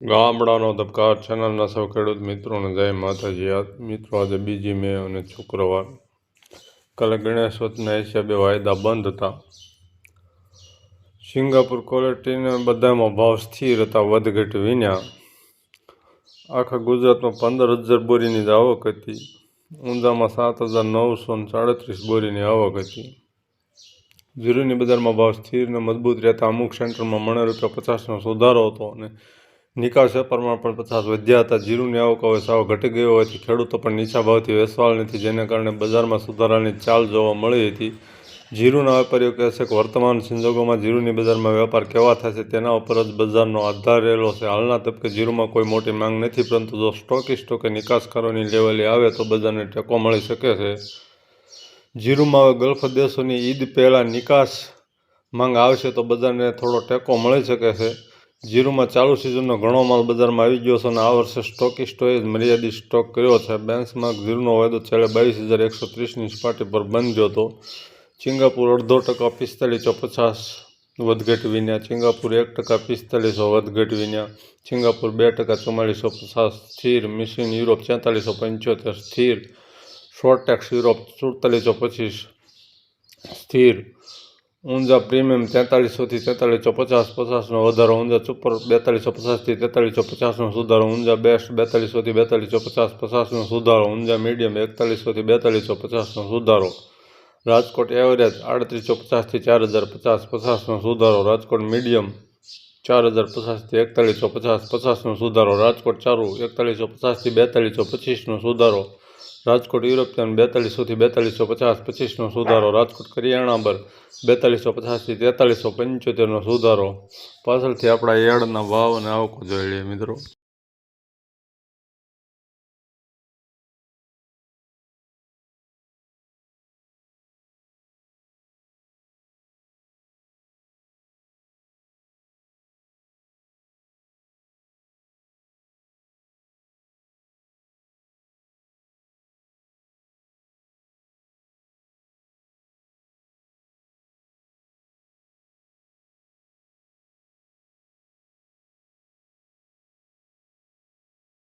ગામડાનો ધબકાર ચેનલના સૌ ખેડૂત મિત્રોને જય માતાજી. મિત્રો આજે બીજી મે અને શુક્રવાર. કાલે ગણેશ વતના હિસાબે વાયદા બંધ હતા. સિંગાપુર ક્વોલિટીને બધામાં ભાવ સ્થિર હતા, વધઘટ વિના. આખા ગુજરાતમાં પંદર હજાર બોરીની જ આવક હતી. ઊંઝામાં સાત હજાર નવસો ને સાડત્રીસ બોરીની આવક હતી. જીરુની બજારમાં ભાવ સ્થિર ને મજબૂત રહેતા અમુક સેન્ટરમાં મણે રૂપિયા પચાસનો સુધારો હતો અને નિકાસ વેપારમાં પણ પચાસ વધ્યા હતા. જીરુની આવક હવે સાવ ઘટી ગયો હોવાથી ખેડૂતો પણ નીચા ભાવથી વેચવાળ નથી, જેને કારણે બજારમાં સુધારાની ચાલ જોવા મળી હતી. જીરુના વેપારીઓ કહે છે કે વર્તમાન સંજોગોમાં જીરુની બજારમાં વેપાર કેવા થશે તેના ઉપર જ બજારનો આધાર રહેલો છે. હાલના તબકે જીરુમાં કોઈ મોટી માંગ નથી, પરંતુ જો સ્ટોકિસ્ટો કે નિકાસકારોની લેવલે આવે તો બજારને ટેકો મળી શકે છે. જીરુમાં હવે ગલ્ફ દેશોની ઈદ પહેલાં નિકાસ માંગ આવશે તો બજારને થોડો ટેકો મળી શકે છે. જીરુમાં ચાલુ સિઝનનો ઘણો માલ બજારમાં આવી ગયો છે અને આ વર્ષે સ્ટોકિસ્ટોએ મર્યાદિત સ્ટોક કર્યો છે. બેન્ચમાર્ક જીરુનો વાયદો છેલ્લે બાવીસ હજાર એકસો ત્રીસની સપાટી પર બંધ હતો. સિંગાપુર અડધો ટકા પિસ્તાલીસો પચાસ વધઘટ વિન્યા સિંગાપુર એક ટકા પિસ્તાલીસો વધઘટ વિન્યા સિંગાપુર બે ટકા ચુમ્માલીસો પચાસ સ્થિર. મિશિન યુરોપ છેતાલીસો પંચોતેર સ્થિર. શોર્ટ ટેક્સ યુરોપ સુડતાલીસો પચીસ સ્થિર. ઊંઝા પ્રીમિયમ તેતાલીસોથી તેતાલીસો પચાસ, પચાસનો વધારો ઊંઝા સુપર બેતાલીસો પચાસથી તેતાલીસો પચાસનો સુધારો ઊંઝા બેસ્ટ બેતાલીસોથી બેતાલીસો પચાસ, પચાસનો સુધારો ઊંઝા મીડિયમ એકતાલીસોથી બેતાલીસો પચાસનો સુધારો. રાજકોટ એવરેજ આડત્રીસો પચાસથી ચાર હજાર પચાસ, પચાસનો સુધારો. રાજકોટ મીડિયમ ચાર હજાર પચાસથી એકતાલીસો પચાસ, પચાસનો સુધારો. રાજકોટ ચારું એકતાલીસો પચાસથી બેતાલીસો પચીસનો સુધારો. રાજકોટ યુરોપિયન બેતાલીસોથી બેતાલીસો પચાસ પચીસનો સુધારો, રાજકોટ કરિયાણા બર બેતાલીસો પચાસથી તેતાલીસો પંચોતેરનો સુધારો. પાછળથી આપણા યાર્ડના ભાવ અને આવકો જોઈ લઈએ મિત્રો.